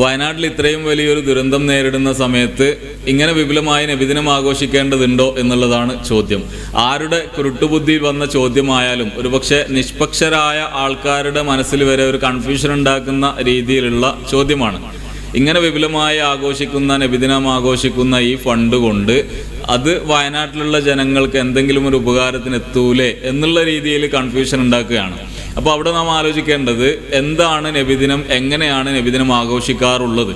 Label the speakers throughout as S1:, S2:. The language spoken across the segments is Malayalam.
S1: വയനാട്ടിൽ ഇത്രയും വലിയൊരു ദുരന്തം നേരിടുന്ന സമയത്ത് ഇങ്ങനെ വിപുലമായ നബിദിനം ആഘോഷിക്കേണ്ടതുണ്ടോ എന്നുള്ളതാണ് ചോദ്യം. ആരുടെ കുരുട്ടുബുദ്ധി വന്ന ചോദ്യമായാലും ഒരുപക്ഷെ നിഷ്പക്ഷരായ ആൾക്കാരുടെ മനസ്സിൽ വരെ ഒരു കൺഫ്യൂഷൻ ഉണ്ടാക്കുന്ന രീതിയിലുള്ള ചോദ്യമാണ്. ഇങ്ങനെ വിപുലമായി ആഘോഷിക്കുന്ന നബിദിനം ആഘോഷിക്കുന്ന ഈ ഫണ്ട് കൊണ്ട് അത് വയനാട്ടിലുള്ള ജനങ്ങൾക്ക് എന്തെങ്കിലും ഒരു ഉപകാരത്തിന് എത്തൂലേ എന്നുള്ള രീതിയിൽ കൺഫ്യൂഷൻ ഉണ്ടാക്കുകയാണ്. അപ്പോൾ അവിടെ നാം ആലോചിക്കേണ്ടത് എന്താണ് നബിദിനം എങ്ങനെയാണ് നബിദിനം ആഘോഷിക്കാറുള്ളത്?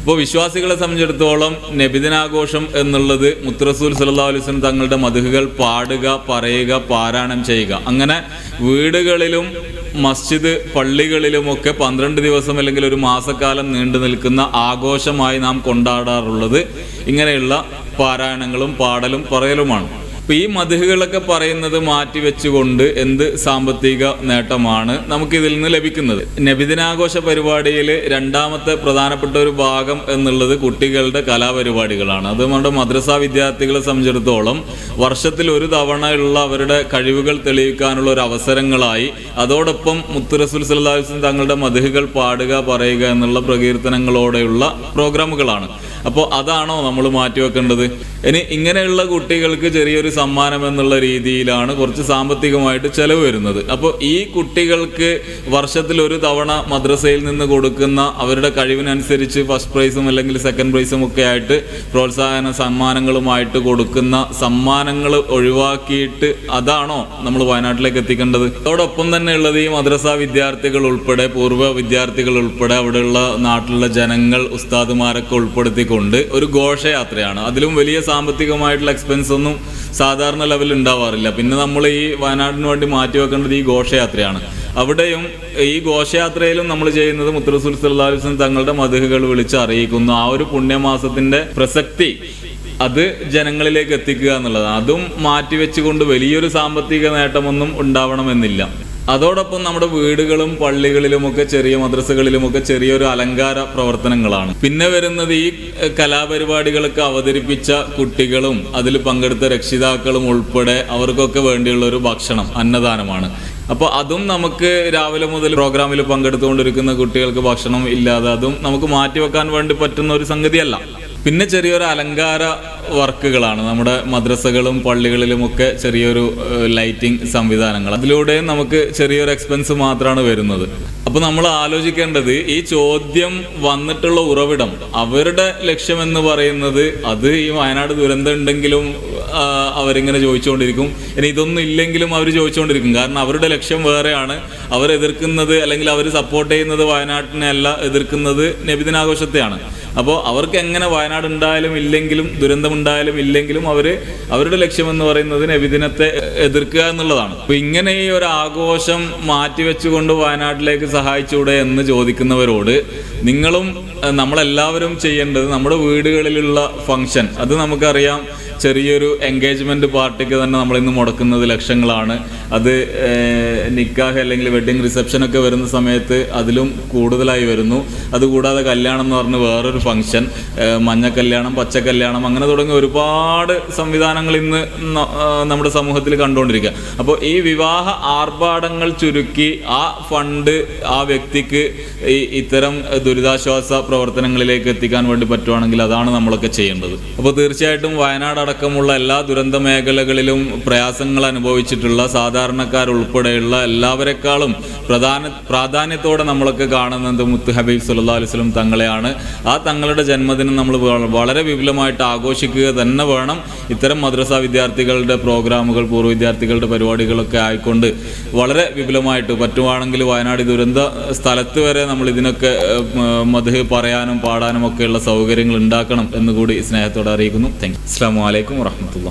S1: അപ്പോൾ വിശ്വാസികളെ സംബന്ധിച്ചിടത്തോളം നബിദിനാഘോഷം എന്നുള്ളത് മുത്തറസൂൽ സല്ലാ അലുസ്ലം തങ്ങളുടെ മധുഹുകൾ പാടുക പറയുക പാരായണം ചെയ്യുക. അങ്ങനെ വീടുകളിലും മസ്ജിദ് പള്ളികളിലുമൊക്കെ പന്ത്രണ്ട് ദിവസം അല്ലെങ്കിൽ ഒരു മാസക്കാലം നീണ്ടു നിൽക്കുന്ന ആഘോഷമായി നാം കൊണ്ടാടാറുള്ളത് ഇങ്ങനെയുള്ള പാരായണങ്ങളും പാടലും പറയലുമാണ്. അപ്പൊ ഈ മതിഹുകളൊക്കെ പറയുന്നത് മാറ്റി വെച്ചുകൊണ്ട് എന്ത് സാമ്പത്തിക നേട്ടമാണ് നമുക്ക് ഇതിൽ നിന്ന് ലഭിക്കുന്നത്? നബിദിനാഘോഷ പരിപാടിയിൽ രണ്ടാമത്തെ പ്രധാനപ്പെട്ട ഒരു ഭാഗം എന്നുള്ളത് കുട്ടികളുടെ കലാപരിപാടികളാണ്. അത് നമ്മുടെ മദ്രസ വിദ്യാർത്ഥികളെ സംബന്ധിച്ചിടത്തോളം വർഷത്തിൽ ഒരു തവണയുള്ള അവരുടെ കഴിവുകൾ തെളിയിക്കാനുള്ള ഒരു അവസരങ്ങളായി അതോടൊപ്പം മുത്തുറസുൽ സല്ലാസ്ലം തങ്ങളുടെ മതിഹുകൾ പാടുക പറയുക എന്നുള്ള പ്രകീർത്തനങ്ങളോടെയുള്ള പ്രോഗ്രാമുകളാണ്. അപ്പോൾ അതാണോ നമ്മൾ മാറ്റിവെക്കേണ്ടത്? ഇനി ഇങ്ങനെയുള്ള കുട്ടികൾക്ക് ചെറിയൊരു സമ്മാനം എന്നുള്ള രീതിയിലാണ് കുറച്ച് സാമ്പത്തികമായിട്ട് ചെലവ് വരുന്നത്. അപ്പോൾ ഈ കുട്ടികൾക്ക് വർഷത്തിൽ ഒരു തവണ മദ്രസയിൽ നിന്ന് കൊടുക്കുന്ന അവരുടെ കഴിവിനനുസരിച്ച് ഫസ്റ്റ് പ്രൈസും അല്ലെങ്കിൽ സെക്കൻഡ് പ്രൈസും ഒക്കെ ആയിട്ട് പ്രോത്സാഹന സമ്മാനങ്ങളുമായിട്ട് കൊടുക്കുന്ന സമ്മാനങ്ങൾ ഒഴിവാക്കിയിട്ട് അതാണോ നമ്മൾ വയനാട്ടിലേക്ക് എത്തിക്കേണ്ടത്? അതോടൊപ്പം തന്നെ ഉള്ളത് ഈ മദ്രസ വിദ്യാർത്ഥികൾ ഉൾപ്പെടെ പൂർവ വിദ്യാർത്ഥികൾ ഉൾപ്പെടെ അവിടെയുള്ള നാട്ടിലുള്ള ജനങ്ങൾ ഉസ്താദുമാരൊക്കെ ഉൾപ്പെടുത്തിക്കൊണ്ട് ഒരു ഘോഷയാത്രയാണ്. അതിലും വലിയ സാമ്പത്തികമായിട്ടുള്ള എക്സ്പെൻസ് ഒന്നും സാധാരണ ലെവലിൽ ഉണ്ടാവാറില്ല. പിന്നെ നമ്മൾ ഈ വയനാടിന് വേണ്ടി മാറ്റിവെക്കേണ്ടത് ഈ ഘോഷയാത്രയാണ്. അവിടെയും ഈ ഘോഷയാത്രയിലും നമ്മൾ ചെയ്യുന്നത് മുത്തറസുൽ സല്ലാസ്ലം തങ്ങളുടെ മധുഹകൾ വിളിച്ച് അറിയിക്കുന്നു. ആ ഒരു പുണ്യമാസത്തിന്റെ പ്രസക്തി അത് ജനങ്ങളിലേക്ക് എത്തിക്കുക എന്നുള്ളതാണ്. അതും മാറ്റിവെച്ചുകൊണ്ട് വലിയൊരു സാമ്പത്തിക നേട്ടമൊന്നും ഉണ്ടാവണമെന്നില്ല. അതോടൊപ്പം നമ്മുടെ വീടുകളും പള്ളികളിലുമൊക്കെ ചെറിയ മദ്രസകളിലുമൊക്കെ ചെറിയൊരു അലങ്കാര പ്രവർത്തനങ്ങളാണ്. പിന്നെ വരുന്നത് ഈ കലാപരിപാടികളൊക്കെ അവതരിപ്പിച്ച കുട്ടികളും അതിൽ പങ്കെടുത്ത രക്ഷിതാക്കളും ഉൾപ്പെടെ അവർക്കൊക്കെ വേണ്ടിയുള്ള ഒരു ഭക്ഷണം അന്നദാനമാണ്. അപ്പോൾ അതും നമുക്ക് രാവിലെ മുതൽ പ്രോഗ്രാമിൽ പങ്കെടുത്തുകൊണ്ടിരിക്കുന്ന കുട്ടികൾക്ക് ഭക്ഷണം ഇല്ലാതെ അതും നമുക്ക് മാറ്റിവെക്കാൻ വേണ്ടി പറ്റുന്ന ഒരു സംഗതിയല്ല. പിന്നെ ചെറിയൊരു അലങ്കാര വർക്കുകളാണ്. നമ്മുടെ മദ്രസകളും പള്ളികളിലുമൊക്കെ ചെറിയൊരു ലൈറ്റിംഗ് സംവിധാനങ്ങൾ. അതിലൂടെ നമുക്ക് ചെറിയൊരു എക്സ്പെൻസ് മാത്രമാണ് വരുന്നത്. അപ്പോൾ നമ്മൾ ആലോചിക്കേണ്ടത് ഈ ചോദ്യം വന്നിട്ടുള്ള ഉറവിടം അവരുടെ ലക്ഷ്യമെന്ന് പറയുന്നത് അത് ഈ വയനാട് ദുരന്തം ഉണ്ടെങ്കിലും അവരിങ്ങനെ ചോദിച്ചുകൊണ്ടിരിക്കും. ഇനി ഇതൊന്നും ഇല്ലെങ്കിലും അവർ ചോദിച്ചുകൊണ്ടിരിക്കും. കാരണം അവരുടെ ലക്ഷ്യം വേറെയാണ്. അവർ എതിർക്കുന്നത് അല്ലെങ്കിൽ അവർ സപ്പോർട്ട് ചെയ്യുന്നത് വയനാട്ടിനെ അല്ല എതിർക്കുന്നത് നബിദിനാഘോഷത്തെയാണ്. അപ്പോൾ അവർക്ക് എങ്ങനെ വയനാട് ഉണ്ടായാലും ഇല്ലെങ്കിലും ദുരന്തമുണ്ടായാലും ഇല്ലെങ്കിലും അവർ അവരുടെ ലക്ഷ്യമെന്ന് പറയുന്നത് നബിദിനത്തെ എതിർക്കുക എന്നുള്ളതാണ്. അപ്പോൾ ഇങ്ങനെ ഈ ഒരു ആഘോഷം മാറ്റിവെച്ചുകൊണ്ട് വയനാട്ടിലേക്ക് സഹായിച്ചുകൂടെ എന്ന് ചോദിക്കുന്നവരോട് നിങ്ങളും നമ്മളെല്ലാവരും ചെയ്യേണ്ടത് നമ്മുടെ വീടുകളിലുള്ള ഫങ്ഷൻ അത് നമുക്കറിയാം ചെറിയൊരു എൻഗേജ്മെന്റ് പാർട്ടിക്ക് തന്നെ നമ്മൾ ഇന്ന് മുടക്കുന്നത് ലക്ഷങ്ങളാണ്. അത് നിക്കാഹ് അല്ലെങ്കിൽ വെഡിങ് റിസപ്ഷൻ ഒക്കെ വരുന്ന സമയത്ത് അതിലും കൂടുതലായി വരുന്നു. അതുകൂടാതെ കല്യാണം എന്ന് പറഞ്ഞ് വേറൊരു ഫംഗ്ഷൻ മഞ്ഞ കല്യാണം പച്ച കല്യാണം അങ്ങനെ തുടങ്ങി ഒരുപാട് സംവിധാനങ്ങൾ ഇന്ന് നമ്മുടെ സമൂഹത്തിൽ കണ്ടുകൊണ്ടിരിക്കുക. അപ്പോൾ ഈ വിവാഹ ആർഭാടങ്ങൾ ചുരുക്കി ആ ഫണ്ട് ആ വ്യക്തിക്ക് ഈ ഇത്തരം ദുരിതാശ്വാസ പ്രവർത്തനങ്ങളിലേക്ക് എത്തിക്കാൻ വേണ്ടി പറ്റുവാണെങ്കിൽ അതാണ് നമ്മളൊക്കെ ചെയ്യേണ്ടത്. അപ്പോൾ തീർച്ചയായിട്ടും വയനാട് അടക്കമുള്ള എല്ലാ ദുരന്ത മേഖലകളിലും പ്രയാസങ്ങൾ അനുഭവിച്ചിട്ടുള്ള സാധാരണക്കാരുൾപ്പെടെയുള്ള എല്ലാവരെക്കാളും പ്രധാന പ്രാധാന്യത്തോടെ നമ്മളൊക്കെ കാണുന്നത് മുത്ത് ഹബീബ് സുല്ലാ അലിസ്ലം തങ്ങളെയാണ്. ആ തങ്ങളുടെ ജന്മദിനം നമ്മൾ വളരെ വിപുലമായിട്ട് ആഘോഷിക്കുക തന്നെ വേണം. ഇത്തരം മദ്രസ വിദ്യാർത്ഥികളുടെ പ്രോഗ്രാമുകൾ പൂർവ വിദ്യാർത്ഥികളുടെ പരിപാടികളൊക്കെ ആയിക്കൊണ്ട് വളരെ വിപുലമായിട്ട് പറ്റുവാണെങ്കിൽ വയനാട് ദുരന്ത സ്ഥലത്ത് വരെ നമ്മൾ ഇതിനൊക്കെ മധു പറയാനും പാടാനും ഒക്കെയുള്ള സൗകര്യങ്ങൾ ഉണ്ടാക്കണം എന്നുകൂടി സ്നേഹത്തോടെ അറിയിക്കുന്നു. താങ്ക് യു അസ്സാം വലൈക്കും വറഹമത്തുള്ള